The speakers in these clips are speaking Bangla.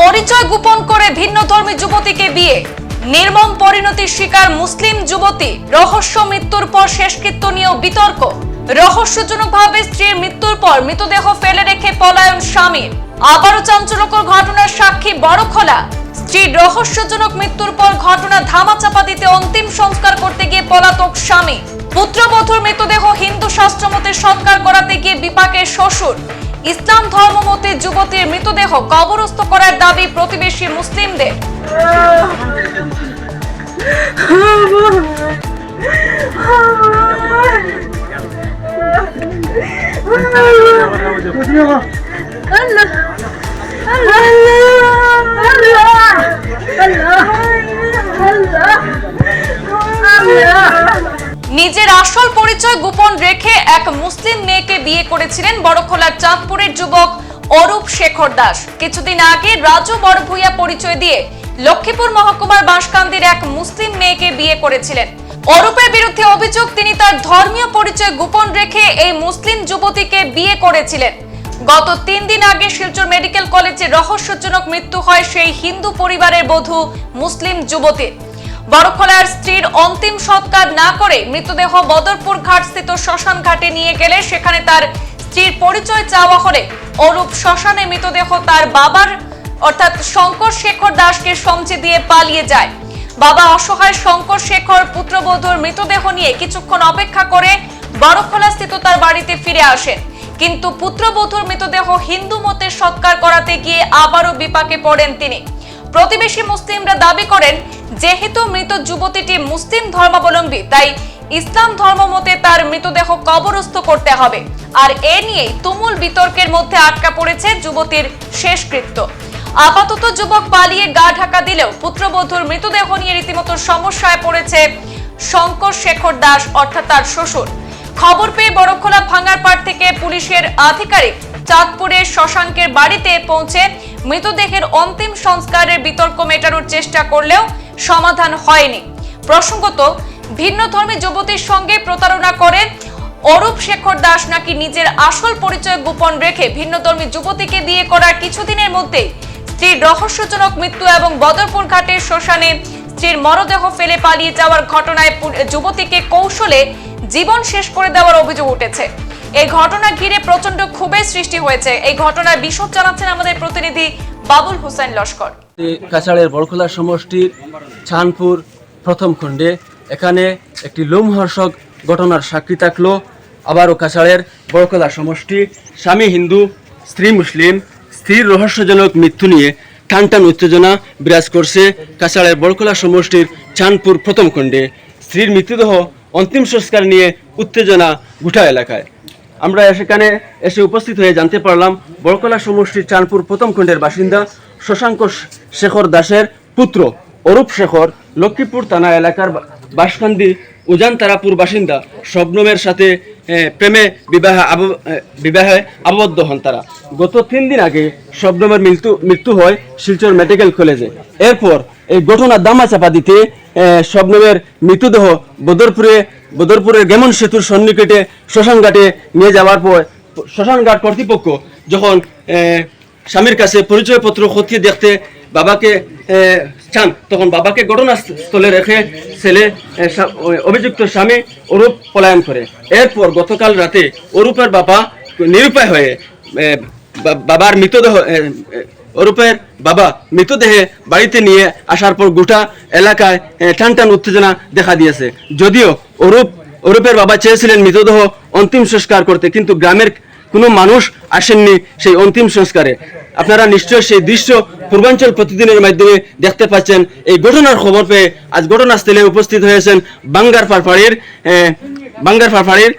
পরিচয় গোপন করে ভিন্ন ধর্মী যুবতীকে বিয়ে। নির্মম পরিণতির শিকার মুসলিম যুবতী। রহস্য মৃত্যুর পর শেষকৃত্য নিয়েও বিতর্ক। রহস্যজনকভাবে স্ত্রীর মৃত্যুর পর মৃতদেহ ফেলে রেখে পলায়ন স্বামীর। আবারও চাঞ্চল্যকর ঘটনার সাক্ষী বড়খোলা। স্ত্রীর রহস্যজনক মৃত্যুর পর ঘটনা ধামাচাপা দিতে অন্তিম সংস্কার করতে গিয়ে পলাতক স্বামী। পুত্রবধূর মৃতদেহ হিন্দু শাস্ত্রমতে সৎকার করাতে গিয়ে বিপাকের শ্বশুর। ইসলাম ধর্মমতে যুবতীর মৃতদেহ কবরস্থ করার দাবি প্রতিবেশী মুসলিমদের নিজের আসল পরিচয় গোপন রেখে এক মুসলিম মেয়েকে বিয়ে করেছিলেন বড়খোলার চাঁদপুরের যুবক অরূপ শেখর দাস। কিছুদিন আগে রাজু বড়ভূয়া পরিচয় দিয়ে লক্ষ্মীপুর মহকুমার বাঁশকান্দির এক মুসলিম মেয়েকে বিয়ে করেছিলেন। অরূপের বিরুদ্ধে অভিযোগ, তিনি তার ধর্মীয় পরিচয় গোপন রেখে এই মুসলিম যুবতীকে বিয়ে করেছিলেন। গত তিন দিন আগে শিলচর মেডিকেল কলেজে রহস্যজনক মৃত্যু হয় সেই হিন্দু পরিবারের বধূ মুসলিম যুবতীর। বড়খোলার স্ত্রীর অন্তিম সৎকার না করে মৃতদেহ বদরপুর ঘাট স্থিত শ্মশান ঘাটে নিয়ে গেলে সেখানে তার স্ত্রীর পরিচয় চাওয়া হলে অরূপ শ্মশানে মৃতদেহ তার বাবার, অর্থাৎ শঙ্কর শেখর দাসকে সমঝে দিয়ে পালিয়ে যায়। বাবা অসহায় শঙ্কর শেখর পুত্রবধূর মৃতদেহ নিয়ে কিছুক্ষণ অপেক্ষা করে বড়খোলা স্থিত তার বাড়িতে ফিরে আসেন। কিন্তু পুত্রবধূর মৃতদেহ হিন্দু মতে সৎকার করাতে গিয়ে আবারও বিপাকে পড়েন তিনি। প্রতিবেশী মুসলিমরা দাবি করেন, যেহেতু মৃত যুবতীটি মুসলিম ধর্মাবলম্বী, তাই ইসলাম ধর্ম মতে তার মৃতদেহ কবরস্থ করতে হবে। আর এ নিয়ে তুমুল বিতর্কের মধ্যে আটকা পড়েছে যুবতীর শেষকৃত্য। আপাতত যুবক পালিয়ে গা ঢাকা দিলেও পুত্রবধূর মৃতদেহ নিয়ে রীতিমতো সমস্যায় পড়েছে শঙ্কর শেখর দাস, অর্থাৎ তার শ্বশুর। খবর পেয়ে বড়খোলা ভাঙ্গারপাড় থেকে পুলিশের আধিকারিক চাঁদপুরের শশাঙ্কের বাড়িতে পৌঁছে মৃতদেহের অন্তিম সংস্কারের বিতর্ক মেটানোর চেষ্টা করলেও সমাধান হয়নি। প্রসঙ্গত, ভিন্ন ধর্মী যুবতীর সঙ্গে প্রতারণা করে অরূপ শেখর দাস নাকি নিজের আসল পরিচয় গোপন রেখে ভিন্ন ধর্মী যুবতীকে বিয়ে করার কিছুদিনের মধ্যে স্ত্রীর রহস্যজনক মৃত্যু এবং বদরপুর ঘাটের শ্মশানে স্ত্রীর মরদেহ ফেলে পালিয়ে যাওয়ার ঘটনায় যুবতীকে কৌশলে জীবন শেষ করে দেওয়ার অভিযোগ উঠেছে। এই ঘটনা ঘিরে প্রচণ্ড ক্ষোভের সৃষ্টি হয়েছে। এই ঘটনার বিশদ জানাচ্ছেন আমাদের প্রতিনিধি বাবুল হোসেন লস্কর। কাছাড়ের বড়খোলা সমষ্টির ছানপুর, প্রথম খণ্ডে। এখানে একটি লোমহর্ষক ঘটনার সাক্ষী থাকল। আবারও কাছাড়ের বড়খোলা সমষ্টি, স্বামী হিন্দু, স্ত্রী মুসলিম, স্ত্রীর রহস্যজনক মৃত্যু নিয়ে টান টান উত্তেজনা বিরাজ করছে কাছাড়ের বড়খোলা সমষ্টির চাঁদপুর প্রথম খণ্ডে। স্ত্রীর মৃতদেহ অন্তিম সংস্কার নিয়ে উত্তেজনা গোটা এলাকায়। আমরা সেখানে এসে উপস্থিত হয়ে জানতে পারলাম বড়কলা সমষ্টির চাঁদপুর প্রথম খণ্ডের বাসিন্দা শশাঙ্ক শেখর দাসের পুত্র অরূপ শেখর, লক্ষ্মীপুর থানা এলাকার বাসকান্দি উজান তারাপুর বাসিন্দা শবনমের সাথে প্রেমে বিবাহ বিবাহে আবদ্ধ হন তারা। গত তিন দিন আগে শবনমের মৃত্যু মৃত্যু হয় শিলচর মেডিকেল কলেজে। এরপর এই ঘটনা দামা চাপা দিতে শবনমের মৃতদেহ বদরপুরে, বদরপুরের গেমন সেতুর সন্নিকটে শ্মশানঘাটে নিয়ে যাওয়ার পর শ্মশানঘাট কর্তৃপক্ষ যখন স্বামীর কাছে পরিচয়পত্র খতিয়ে দেখতে বাবাকে চান, তখন বাবাকে ঘটনাস্থলে রেখে ছেলে অভিযুক্ত স্বামী অরূপ পলায়ন করে। এরপর গতকাল রাতে অরূপের বাবা নিরুপায় হয়ে বাবার মৃতদেহ অরূপের বাবা মৃতদেহে বাড়িতে নিয়ে আসার পর গোটা এলাকায় টান টান উত্তেজনা দেখা দিয়েছে। যদিও অরূপ অরূপের বাবা চেয়েছিলেন মৃতদেহ অন্তিম সংস্কার করতে, কিন্তু গ্রামের কোনো মানুষ আসেননি সেই অন্তিম সংস্কারে। আপনারা নিশ্চয় সেই দৃশ্য পূর্বাঞ্চল প্রতিদিনের মাধ্যমে দেখতে পাচ্ছেন। এই ঘটনার খবর পেয়ে আজ ঘটনাস্থলে উপস্থিত হয়েছেন বাঙ্গার ফারফাড়ির বাঙ্গার ফারফাড়ির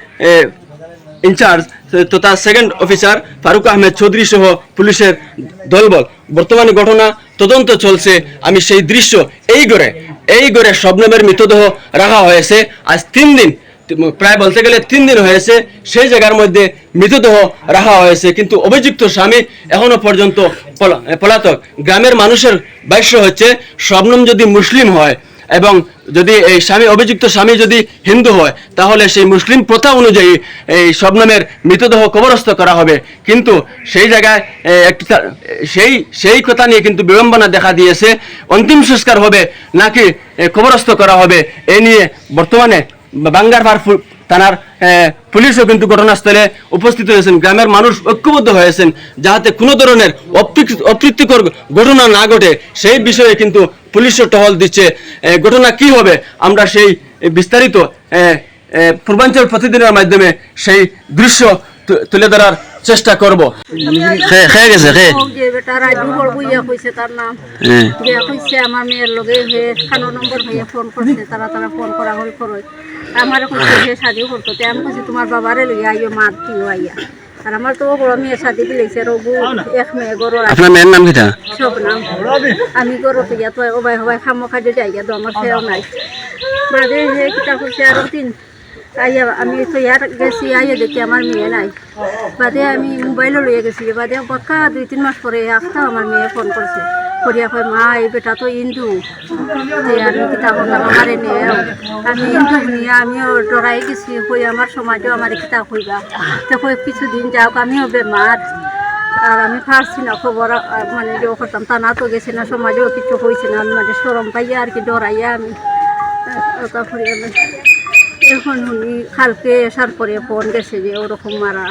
ইনচার্জ তথা সেকেন্ড অফিসার ফারুক আহমেদ চৌধুরী সহ পুলিশের দলবল। বর্তমানে ঘটনা তদন্ত চলছে। আমি সেই দৃশ্য এই গড়ে এই গড়ে শবনমের মৃতদেহ রাখা হয়েছে। আজ তিন দিন, প্রায় বলতে গেলে তিন দিন হয়েছে সেই জায়গার মধ্যে মৃতদেহ রাখা হয়েছে। কিন্তু অভিযুক্ত স্বামী এখনও পর্যন্ত পলা- পলাতক। গ্রামের মানুষের বাক্য হচ্ছে শবনম যদি মুসলিম হয় এবং যদি এই স্বামী, অভিযুক্ত স্বামী যদি হিন্দু হয়, তাহলে সেই মুসলিম প্রথা অনুযায়ী এই শবনমের মৃতদেহ কবরস্থ করা হবে। কিন্তু সেই জায়গায় একটি সেই সেই কথা নিয়ে কিন্তু বিড়ম্বনা দেখা দিয়েছে। অন্তিম সংস্কার হবে নাকি কবরস্থ করা হবে, এ নিয়ে বর্তমানে বাঙ্গারবার ফু- থানার পুলিশও কিন্তু ঘটনাস্থলে উপস্থিত হয়েছেন। গ্রামের মানুষ ঐক্যবদ্ধ হয়েছেন যাতে কোনো ধরনের অপ্রীতিকর ঘটনা না ঘটে। সেই বিষয়ে কিন্তু পুলিশও টহল দিচ্ছে। ঘটনা কি হবে? আমরা সেই বিস্তারিত পূর্বাঞ্চল প্রতিদিনের মাধ্যমে সেই দৃশ্য তুলে ধরার চেষ্টা করব। খেয়ে গেছে খেয়ে ও যে বেটা রাজু বড় বইয়া কইছে তার নাম বিয়া কইছে আমার মেয়ের লগে হে খানো নম্বর হইয়া ফোন করছে তারা তারা ফোন করা হল করই। আমার হে শাদি করতো তে আমি কইছি তোমার বাবারে লইয়া আইও মাত দিও আইয়া। আর আমার তো বড় মেয়ে শাদি দিলেছে রঘু এক মেয়ে গরুর আপনার মেয়ের নাম কিটা? সব নাম। আমি গরু ইয়া তো ওবাই হবাই খামো খাদ্য যাইয়া তো আমার সেও নাই। বাদে হে কিতা করছে আরও তিন আইয়া আমি তো ইয়ার গেছি আইয়া দেখি আমার মেয়ে নাই। বাদে আমি মোবাইলও লইয়া গেছি বাদে বকা দুই তিন মাস পরে একটা আমার মেয়ে ফোন করছে। করিয়া কয়, মা, এই বেটা তো হিন্দু যে আমি কিতা করলাম আমারে আমি হিন্দু নিয়ে আমিও ডরাই গেছি, কই আমার সমাজও আমার কিতা কইবা তো কই কিছুদিন যাওক আমিও বেমার। আর আমি পারছি না খবর মানে যে করতাম তা না তো গেছে না, সমাজেও কিছু হয়েছে না, আমি মানে সরম পাইয়া আর কি ডরাইয়া আমি। এখন উনি কালকে আসার পরে ফোন গেছে যে ওরকম মারা।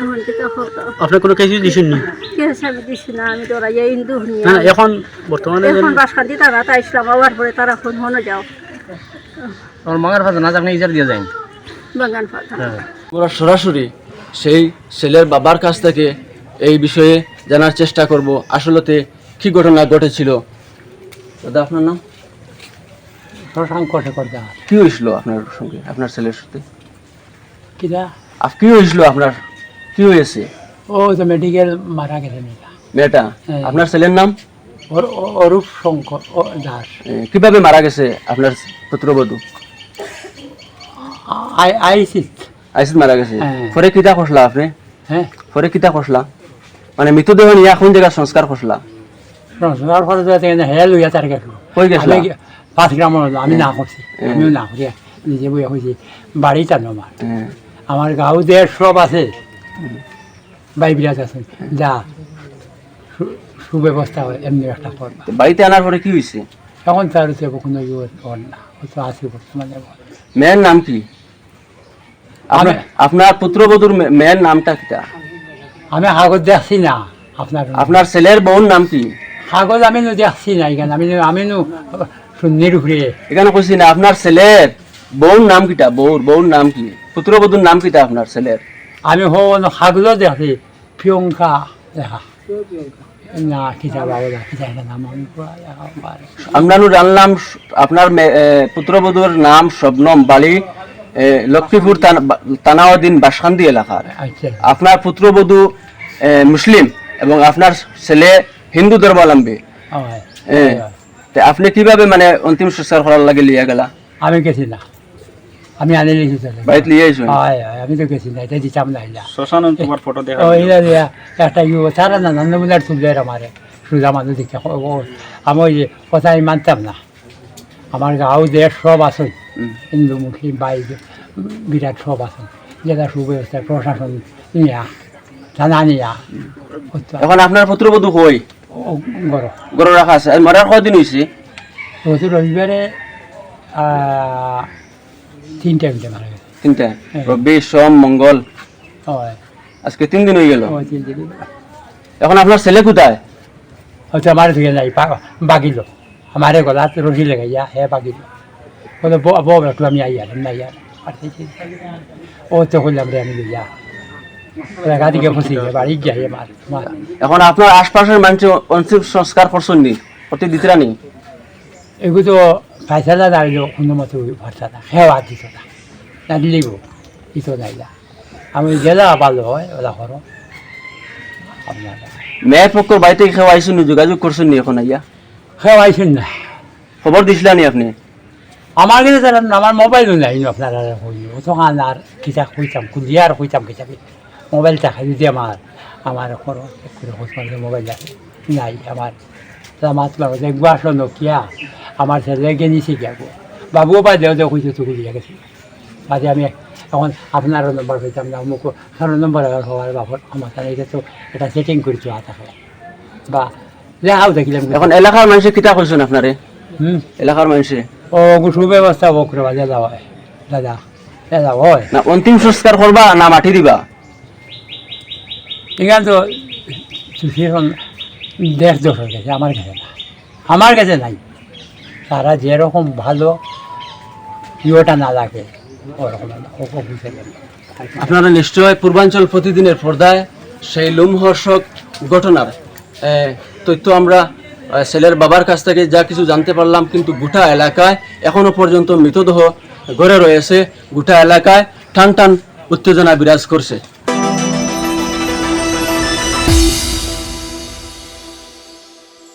এখন কি তো করতাম আপনি কোনো কিছু দিছেন নি কেস দিছি না আমি ডরাইয়া হিন্দু নিয়ে না না এখন বর্তমানে এখন বাসকান্দি তারা তা ইসলাম আবার পরে তারা ফোন হনো যাও। আমার মাগার ফাঁসে না আপনি ইজার দিয়ে যান। বাগান পাতা আমরা সরাসরি সেই ছেলের বাবার কাছ থেকে এই বিষয়ে জানার চেষ্টা করব। আসলতে কি ঘটনা ঘটেছিল? দাদা আপনার নাম? শশাঙ্ক শেখর দাস কি হয়েছিল আপনার সঙ্গে আপনার ছেলের সাথে? কিরা? কি হয়েছিল আপনার? কি হয়েছে? ও তো মেডিকেল মারা গেছে মেয়েটা মেয়েটা? হ্যাঁ। আপনার ছেলের নাম? অরূপ শঙ্কর দাস। কীভাবে মারা গেছে আপনার পুত্রবধূ? I ISIS. আইসিস মারা গেছে? হ্যাঁ। পরে কিতা খসলা আপনি? হ্যাঁ। পরে কিতা খসলা? মানে মৃতদেহ নিয়ে কোন জায়গা সংস্কার খসলা? সংস্কার করে যাতে হে লইয়া তার গেছিল কই গেছিলা? আমি পাঁচ গ্রামের হলো, আমি না করছি আমিও না করি নিজে বইয়া হয়েছি বাড়িতে আমার হ্যাঁ। আমার গাঁও দেশ সব আছে বাই বিরাজ আছে যা সুব্যবস্থা হয় এমনি একটা করবা বাড়িতে আনার পরে কি হয়েছে? এখন তার হচ্ছে কোনো ইয়ে না আছে বর্তমানে মেয়ের নাম কি? আপনার- আমি- আপনার পুত্রবধূর মেয়ের নামটা কিটা? আমি কাগজ দেখছি না আপনার আপনার ছেলের বোন নাম কি? কাগজ আমি নো দেখছি না এখানে আমি আমি শূন্যের উপরে এখানে কইছি না আপনার ছেলের বউর নাম কিটা? বউর বউর নাম কি? পুত্রবধূর নাম কিটা আপনার ছেলের? আমি হো কাগজ দেখছি প্রিয়ঙ্কা দেখা। না বাবা দেখা নাম আমি দেখা। আমরা জানলাম আপনার পুত্রবধূর নাম শবনম বালি লক্ষ্মীপুর তানাউদ্দিন বাসকান্দি এলাকার। আচ্ছা। আপনার পুত্রবধূ মুসলিম এবং আপনার ছেলে হিন্দু ধর্মাবলম্বী। আপনি কীভাবে মানে অন্তিম সংস্কার করার লাগে লিয়া গেলা? আমি গেছি না আমি আনি লিখি চলে লিয়ে হয় হয়, আমি তো গেছি না এটা দিতাম না ইলা শ্মশানে তোমার ফটো দেখা ও ইলা দিয়া একটা ইউ তারা না নন্দমুলার তুলবে আমারে। সুজা মানুষ দেখে আমি ওই কথা আমি মানতাম না। আমার গাঁও দেশ সব আছে হিন্দু মুসলিম বাই বিরাট সব আছে যেটা সুব্যবস্থা প্রশাসন নিয়া জানা নিয়া এখন আপনার পুত্রবধূ কই? গরো। গরু রাখা আছে। মরার কদিন হয়েছে রবিবারে তিনটা মিনিটে মারা গেছে। তিনটা? হ্যাঁ। রবি সোম মঙ্গল। আজকে তিন দিন হয়ে গেল? এখন আপনার ছেলে কোথায়? হয়তো আমার থেকে নাই বাগিল। আমারে গলাত রশি লাগাইয়া হে বাগিল। বলে বো বো একটু আমি আই নাই আর সেই সেই- ও তো করলাম রে আমি ওরা গাড়ি ফসি বাড়ি গিয়া মার এখন আপনার আশপাশের মানুষ অন্তিম সংস্কার করছেন নি? প্রতি দিতরা নি এগুলো তো ফাইসালা দাঁড়িল কোনো মতো ভরসা না হেওয়া দিত না না দিলিব দিত নাই আমি জেলা ভালো হয় ওরা করো আপনারা মেয়ের পক্ষ বাড়িতে আইসুন নি যোগাযোগ করছেন নি এখন আইয়া? হেওয়াইছেন না খবর দিছিলা নি আপনি? আমার কাছে তারা আমার মোবাইলও নাই আপনারা তখন আর কিতাব হইতাম কুলিয়া আর হইতাম কিতাবে মোবাইল দেখা যদি আমার আমার করো একটু খোঁজ মোবাইল নাই আমার। তা মাতলাম দেখব আসলো নকিয়া। আমার ছেলেকে নিচে গিয়াবো বাবুও পাই দেও দেও খুঁজে চুকুলি গেছে। বাদে আমি এখন আপনারও নম্বর পেতাম না অমুক কারও নম্বর হওয়ার বাবর আমার তাহলে এটা তো এটা সেটিং করছ আতা বা দেখাও দেখিলাম। এখন এলাকার মানুষে কিতা কইছেন আপনারে? হুম? এলাকার মানুষে ও সুব্যবস্থা হোক রে বাজে যাওয়া দাদা দাদা হয়। না অন্তিম সংস্কার করবা না মাটি দিবা? এখান তো দশ হয়ে গেছে আমার কাছে না। আমার কাছে নাই। তারা যেরকম ভালো ইয়েটা না লাগে ওরকম না, ও ও বুঝে গেল। আপনারা নিশ্চয় পূর্বাঞ্চল প্রতিদিনের পর্দায় সেই লোমহর্ষক ঘটনার তথ্য আমরা ছেলের বাবার কাছ থেকে যা কিছু জানতে পারলাম কিন্তু গোটা এলাকায় এখনও পর্যন্ত মৃতদেহ গড়ে রয়েছে। গোটা এলাকায় টান টান উত্তেজনা বিরাজ করছে।